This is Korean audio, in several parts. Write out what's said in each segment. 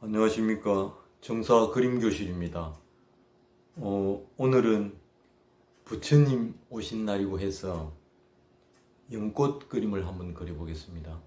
안녕하십니까 정사 그림교실입니다. 어, 오늘은 부처님 오신 날이고 해서 연꽃 그림을 한번 그려보겠습니다.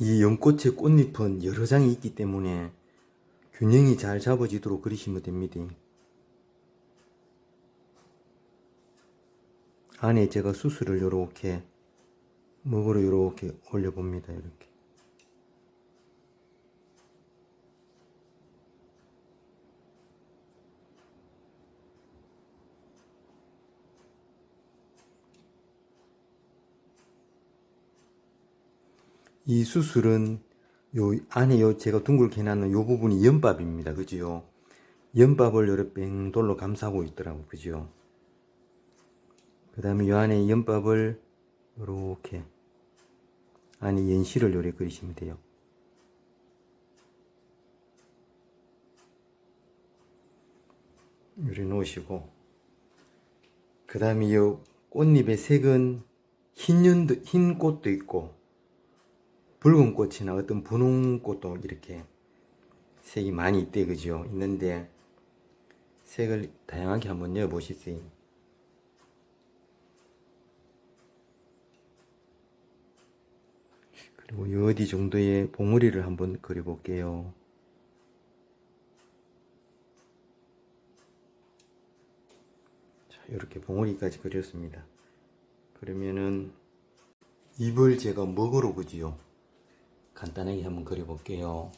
이 연꽃의 꽃잎은 여러 장이 있기 때문에 균형이 잘 잡아지도록 그리시면 됩니다. 안에 제가 수술을 이렇게 먹으로 이렇게 올려봅니다. 이렇게. 이 수술은 요 안에 요 제가 둥글게 해놨는 요 부분이 연밥입니다. 그지요? 연밥을 요래 뺑돌로 감싸고 있더라고. 그지요? 그 다음에 요 안에 연밥을 요렇게 안에 연실을 요래 그리시면 돼요. 요래 놓으시고 그 다음에 요 꽃잎의 색은 흰 연도, 흰 꽃도 있고 붉은 꽃이나 어떤 분홍 꽃도 이렇게 색이 많이 있대 그죠? 있는데 색을 다양하게 한번 넣어 보시세요 그리고 요 어디 정도의 봉우리를 한번 그려 볼게요. 자 이렇게 봉우리까지 그렸습니다. 그러면은 입을 제가 먹으로 그지요 간단하게 한번 그려볼게요.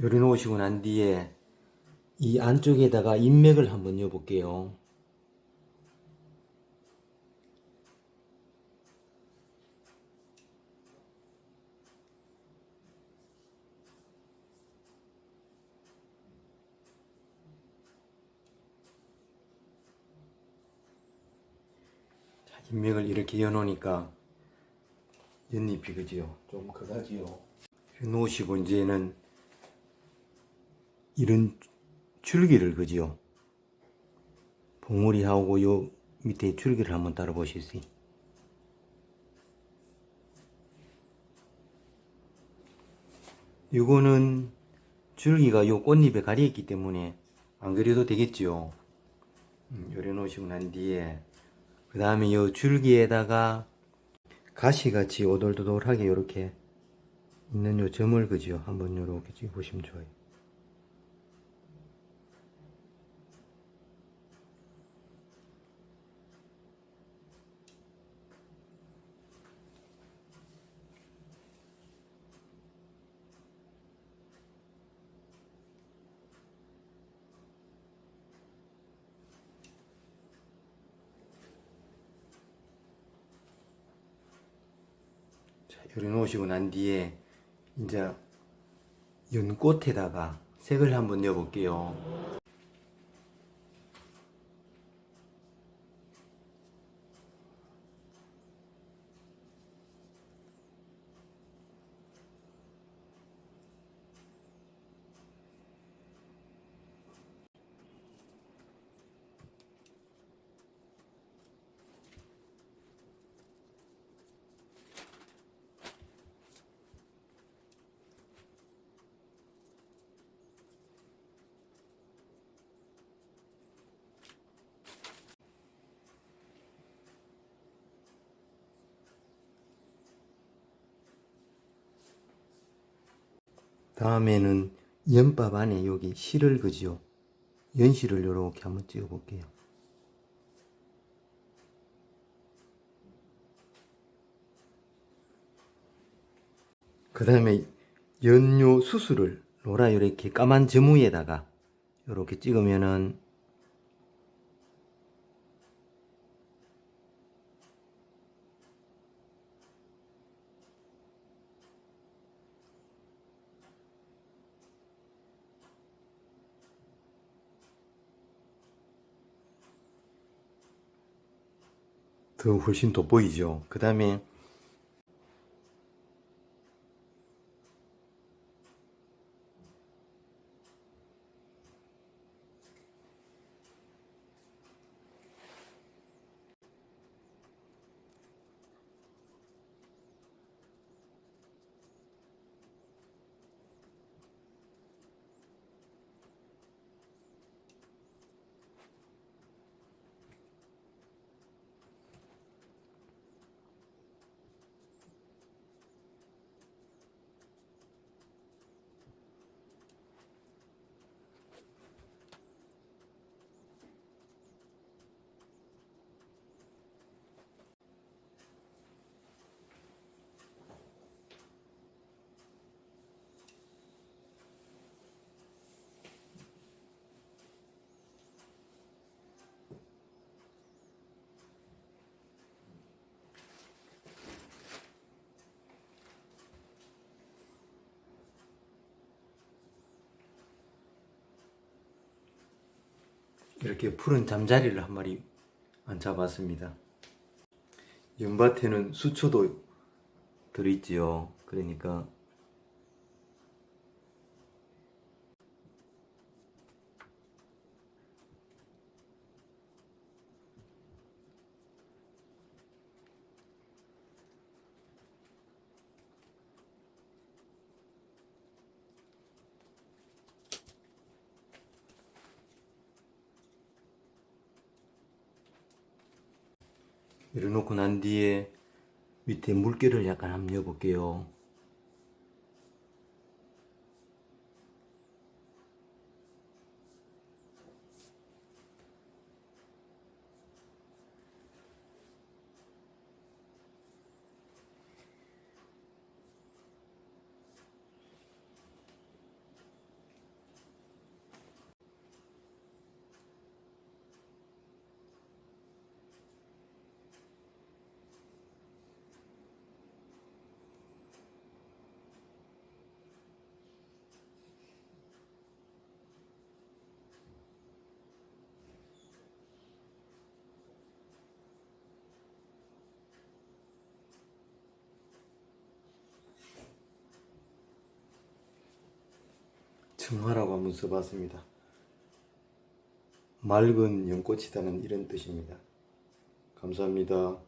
요리 놓으시고 난 뒤에 이 안쪽에다가 인맥을 한번 넣어볼게요. 자, 인맥을 이렇게 여놓으니까 연잎이 그지요? 좀 크가지요? 놓으시고 이제는 이런 줄기를 그지요. 봉우리하고 요 밑에 줄기를 한번 따라 보시지. 요거는 줄기가 요 꽃잎에 가려 있기 때문에 안 그려도 되겠지요. 음, 요래 놓으시고 난 뒤에 그 다음에 요 줄기에다가 가시같이 오돌도돌하게 요렇게 있는 요 점을 그지요. 한번 요렇게 찍어 보시면 좋아요. 자, 요리 놓으시고 난 뒤에 이제 연꽃에다가 색을 한번 넣어 볼게요. 다음에는 연밥 안에 여기 실을 그지요. 연실을 이렇게 한번 찍어 볼게요. 그 다음에 연료 수술을 로라 이렇게 까만 점우에다가 이렇게 찍으면은 더 훨씬 돋보이죠. 그 다음에 이렇게 푸른 잠자리를 한 마리 앉아봤습니다. 연밭에는 수초도 들어있지요. 그러니까 이래놓고 난 뒤에 밑에 물기를 약간 한번 넣어볼게요. 청하라고 한번 써봤습니다. 맑은 연꽃이다는 이런 뜻입니다. 감사합니다.